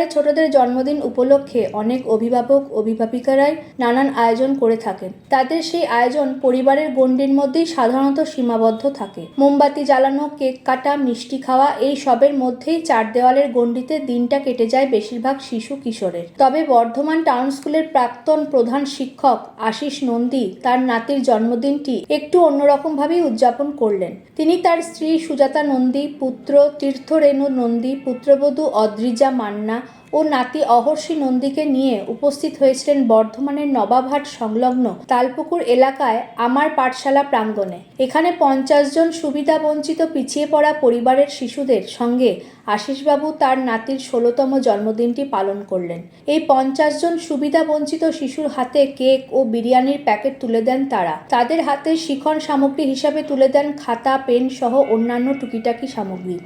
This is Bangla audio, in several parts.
পরিবারের ছোটদের জন্মদিন উপলক্ষে অনেক অভিভাবক, অভিভাবিকারাই নানান আয়োজন করে থাকেন। তাদের সেই আয়োজন পরিবারের গণ্ডির মধ্যেই সাধারণত সীমাবদ্ধ থাকে। মোমবাতি জ্বালানো, কেক কাটা, মিষ্টি খাওয়া, এই সবের মধ্যেই চার দেওয়ালের গণ্ডিতে দিনটা কেটে যায় বেশিরভাগ শিশু কিশোরের। তবে বর্ধমান টাউন স্কুলের প্রাক্তন প্রধান শিক্ষক আশিস নন্দী তার নাতির জন্মদিনটি একটু অন্যরকম ভাবেই উদযাপন করলেন। তিনি তার স্ত্রী সুজাতা নন্দী, পুত্র তীর্থরেণু নন্দী, পুত্রবধূ অদ্রিজা মান্না ও নাতি অহর্ষি নন্দীকে নিয়ে উপস্থিত হয়েছিলেন বর্ধমানের নবাবহাট সংলগ্ন তালপুকুর এলাকায় আমার পাঠশালা প্রাঙ্গণে। এখানে পঞ্চাশ জন সুবিধাবঞ্চিত পিছিয়ে পড়া পরিবারের শিশুদের সঙ্গে আশিসবাবু তার নাতির ষোলোতম জন্মদিনটি পালন করলেন। এই পঞ্চাশ জন সুবিধাবঞ্চিত শিশুর হাতে কেক ও বিরিয়ানির প্যাকেট তুলে দেন তারা। তাদের হাতে শিখন সামগ্রী হিসাবে তুলে দেন খাতা পেন সহ অন্যান্য টুকিটাকি সামগ্রী।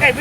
Eh,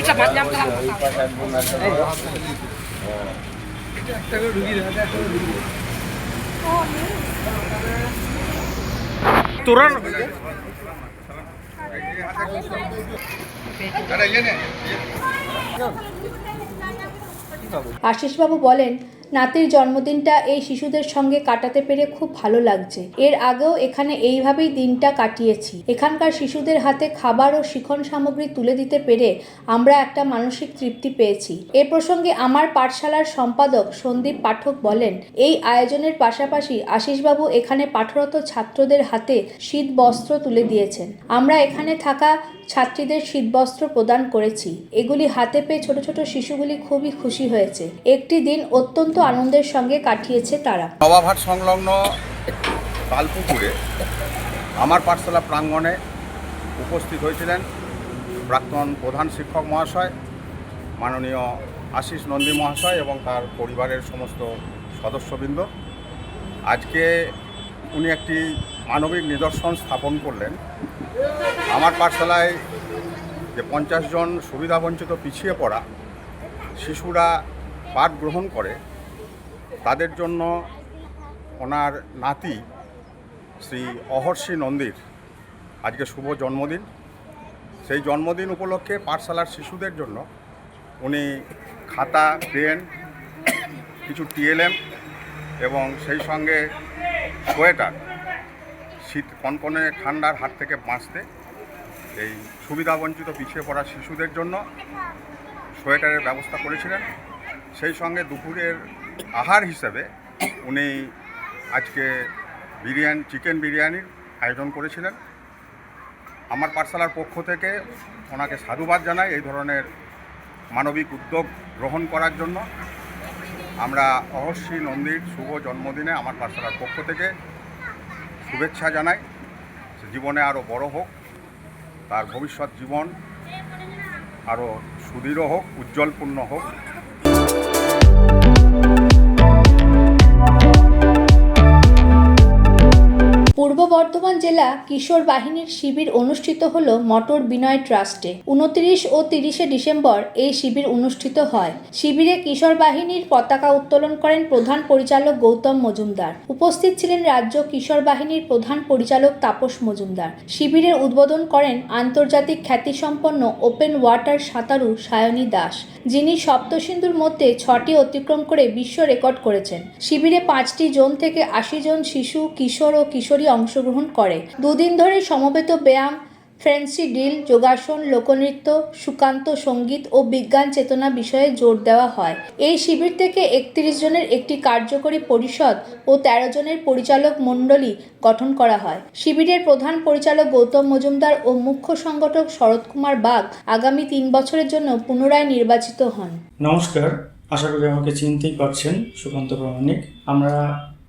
আশিসবাবু বলেন নাতির জন্মদিনটা এই শিশুদের সঙ্গে কাটাতে পেরে খুব ভালো লাগছে। এর আগেও এখানে এইভাবেই দিনটা কাটিয়েছি। এখানকার শিশুদের হাতে খাবার ও শিখন সামগ্রী তুলে দিতে পেরে আমরা একটা মানসিক তৃপ্তি পেয়েছি। এ প্রসঙ্গে আমার পাঠশালার সম্পাদক সন্দীপ পাঠক বলেন, এই আয়োজনের পাশাপাশি আশিসবাবু এখানে পাঠরত ছাত্রদের হাতে শীত বস্ত্র তুলে দিয়েছেন। আমরা এখানে থাকা ছাত্রীদের শীতবস্ত্র প্রদান করেছি। এগুলি হাতে পেয়ে ছোট ছোট শিশুগুলি খুবই খুশি হয়েছে। একটি দিন অত্যন্ত আনন্দের সঙ্গে কাটিয়েছে তারা। নবাবহাট সংলগ্ন তালপুকুরে আমার পাঠশালা প্রাঙ্গণে উপস্থিত হয়েছিলেন প্রাক্তন প্রধান শিক্ষক মহাশয়, মাননীয় আশিস নন্দী মহাশয় এবং তার পরিবারের সমস্ত সদস্যবৃন্দ। আজকে উনি একটি মানবিক নিদর্শন স্থাপন করলেন। আমার পাঠশালায় যে পঞ্চাশ জন সুবিধাবঞ্চিত পিছিয়ে পড়া শিশুরা পাঠ গ্রহণ করে তাদের জন্য ওনার নাতি শ্রী অহর্ষি নন্দীর আজকে শুভ জন্মদিন। সেই জন্মদিন উপলক্ষে পাঠশালার শিশুদের জন্য উনি খাতা, পেন, কিছু টিএলএম এবং সেই সঙ্গে সোয়েটার, শীত কনকনে ঠান্ডার হাত থেকে বাঁচতে এই সুবিধাবঞ্চিত পিছিয়ে পড়া শিশুদের জন্য সোয়েটারের ব্যবস্থা করেছিলেন। সেই সঙ্গে দুপুরের আহার হিসেবে উনি আজকে বিরিয়ানি, চিকেন বিরিয়ানির আয়োজন করেছিলেন। আমার পাঠশালার পক্ষ থেকে ওনাকে সাধুবাদ জানাই এই ধরনের মানবিক উদ্যোগ গ্রহণ করার জন্য। আমরা অহস্যি নন্দীর শুভ জন্মদিনে আমার পাঠশালার পক্ষ থেকে শুভেচ্ছা জানাই। জীবনে আরও বড় হোক, তার ভবিষ্যৎ জীবন আরও সুদৃঢ় হোক, উজ্জ্বলপূর্ণ হোক। বর্ধমান জেলা কিশোর বাহিনীর শিবির অনুষ্ঠিত হল মটর বিনয় ট্রাস্টে। উনত্রিশ ও তিরিশে ডিসেম্বর এই শিবির অনুষ্ঠিত হয়। শিবিরে কিশোর বাহিনীর পতাকা উত্তোলন করেন প্রধান পরিচালক গৌতম মজুমদার। উপস্থিত ছিলেন রাজ্য কিশোর বাহিনীর প্রধান পরিচালক তাপস মজুমদার। শিবিরের উদ্বোধন করেন আন্তর্জাতিক খ্যাতিসম্পন্ন ওপেন ওয়াটার সাঁতারু সায়নী দাস, যিনি সপ্তসিন্ধুর মধ্যে ছটি অতিক্রম করে বিশ্ব রেকর্ড করেছেন। শিবিরে পাঁচটি জোন থেকে আশি জন শিশু, কিশোর ও কিশোরী অংশগ্রহণ করে। দুদিন ধরে সমবেত ব্যায়াম ফ্রেন্সি ডিল যোগাসন, লোকনৃত্য, সুকান্ত সংগীত ও বিজ্ঞান চেতনা বিষয়ে জোর দেওয়া হয়। এই শিবির থেকে একত্রিশ জনের একটি কার্যকরী পরিষদ ও তেরো জনের পরিচালক মণ্ডলী গঠন করা হয়। শিবিরের প্রধান পরিচালক গৌতম মজুমদার ও মুখ্য সংগঠক শরৎ কুমার বাগ আগামী তিন বছরের জন্য পুনরায় নির্বাচিত হন। নমস্কার, আশা করি আমাকে চিনতেই পারছেন সুকান্ত প্রামাণিক। আমরা